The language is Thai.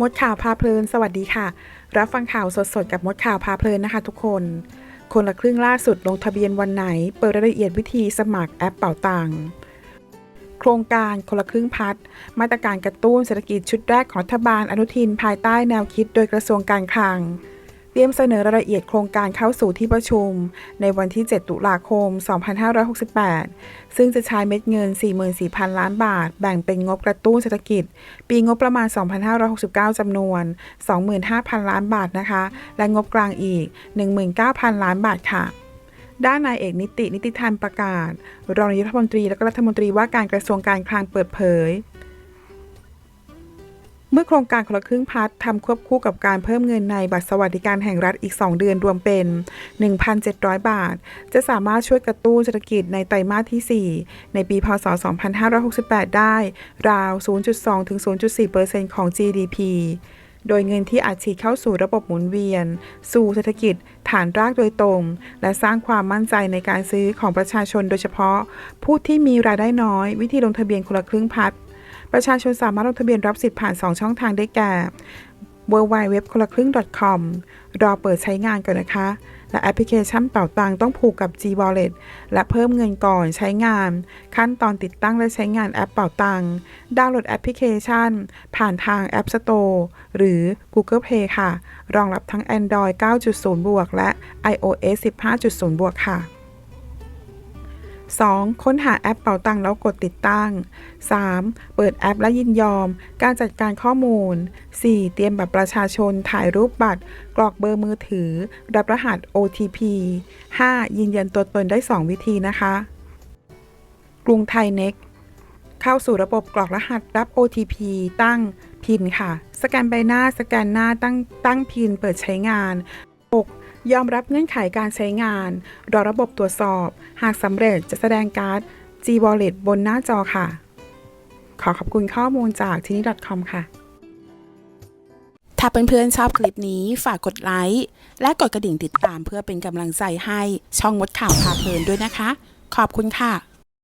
มดข่าวพาเพลิน สวัสดีค่ะ รับฟังข่าวสดๆ กับมดข่าวพาเพลินนะคะทุกคน คนละครึ่งล่าสุดลงทะเบียนวันไหน เปิดรายละเอียดวิธีสมัครแอปเป่าตังค์โครงการคนละครึ่งพัฒน์มาตรการกระตุ้นเศรษฐกิจชุดแรกของรัฐบาลอนุทินภายใต้แนวคิดโดยกระทรวงการคลัง เตรียมเสนอรายละเอียดโครงการเข้าสู่ที่ประชุม ในวันที่ 7 ตุลาคม 2568 ซึ่งจะใช้เม็ดเงิน 44,000 ล้านบาท แบ่งเป็นงบกระตุ้นเศรษฐกิจ ปีงบประมาณ 2569 จำนวน 25,000 ล้านบาทนะคะ และงบกลางอีก 19,000 ล้านบาทค่ะด้านนายเอกนิตินิติธรรมประกาศ รองนายกรัฐมนตรีและรัฐมนตรีว่าการกระทรวงการคลังเปิดเผย เมื่อโครงการคนละครึ่งพัฒน์ทำควบคู่กับการเพิ่มเงินในบัตรสวัสดิการแห่งรัฐอีก 2 เดือนรวมเป็น 1,700 บาท จะสามารถช่วยกระตุ้นเศรษฐกิจในไตรมาสที่ 4 ในปีพศ 2568 ได้ ราว 0.2 ถึง 0.4%ของ GDP โดยเงินที่อาจฉีดเข้าสู่ระบบหมุนเวียน สู่เศรษฐกิจฐานรากโดยตรง และสร้างความมั่นใจในการซื้อของประชาชนโดยเฉพาะ ผู้ที่มีรายได้น้อย วิธีลงทะเบียนคนละครึ่งพัฒน์ ประชาชนสามารถลงทะเบียนรับสิทธิ์ผ่าน 2 ช่องทางได้แก่ w w w คนละครึ่ง .com รอเปิดใช้งานก่อนนะคะ และแอปพลิเคชันเป่าตังต้องผูกกับ G Wallet และเพิ่มเงินก่อนใช้งาน ขั้นตอนติดตั้งและใช้งานแอปเป่าตังดาวน์โหลดแอปพลิเคชัน ผ่านทาง App Store หรือ Google Play ค่ะ รองรับทั้ง Android 9.0 บวก และ iOS 15.0 บวกค่ะ 2. ค้นหาแอปเป๋าตังค์แล้วกดติดตั้ง 3. เปิดแอปและยินยอม การจัดการข้อมูล 4. เตรียมบัตรประชาชน ถ่ายรูปบัตร กรอกเบอร์มือถือ รับรหัส OTP 5. ยืนยันตัวตนได้ 2 วิธีนะคะ กรุงไทยเน็กเข้าสู่ระบบกรอกรหัสรับ OTP ตั้งพินค่ะ สแกนใบหน้า สแกนหน้าตั้งตั้งพินเปิดใช้งาน ยอมรับเงื่อนไขการใช้งาน รอระบบตรวจสอบ หากสำเร็จจะแสดงการ์ด G Wallet บนหน้าจอค่ะ ขอขอบคุณข้อมูลจากทีนี .com ค่ะ ถ้าเพื่อนๆชอบคลิปนี้ฝากกดไลค์ และกดกระดิ่งติดตามเพื่อเป็นกำลังใจให้ช่องมดข่าวพาเพลินด้วยนะคะ ขอบคุณค่ะ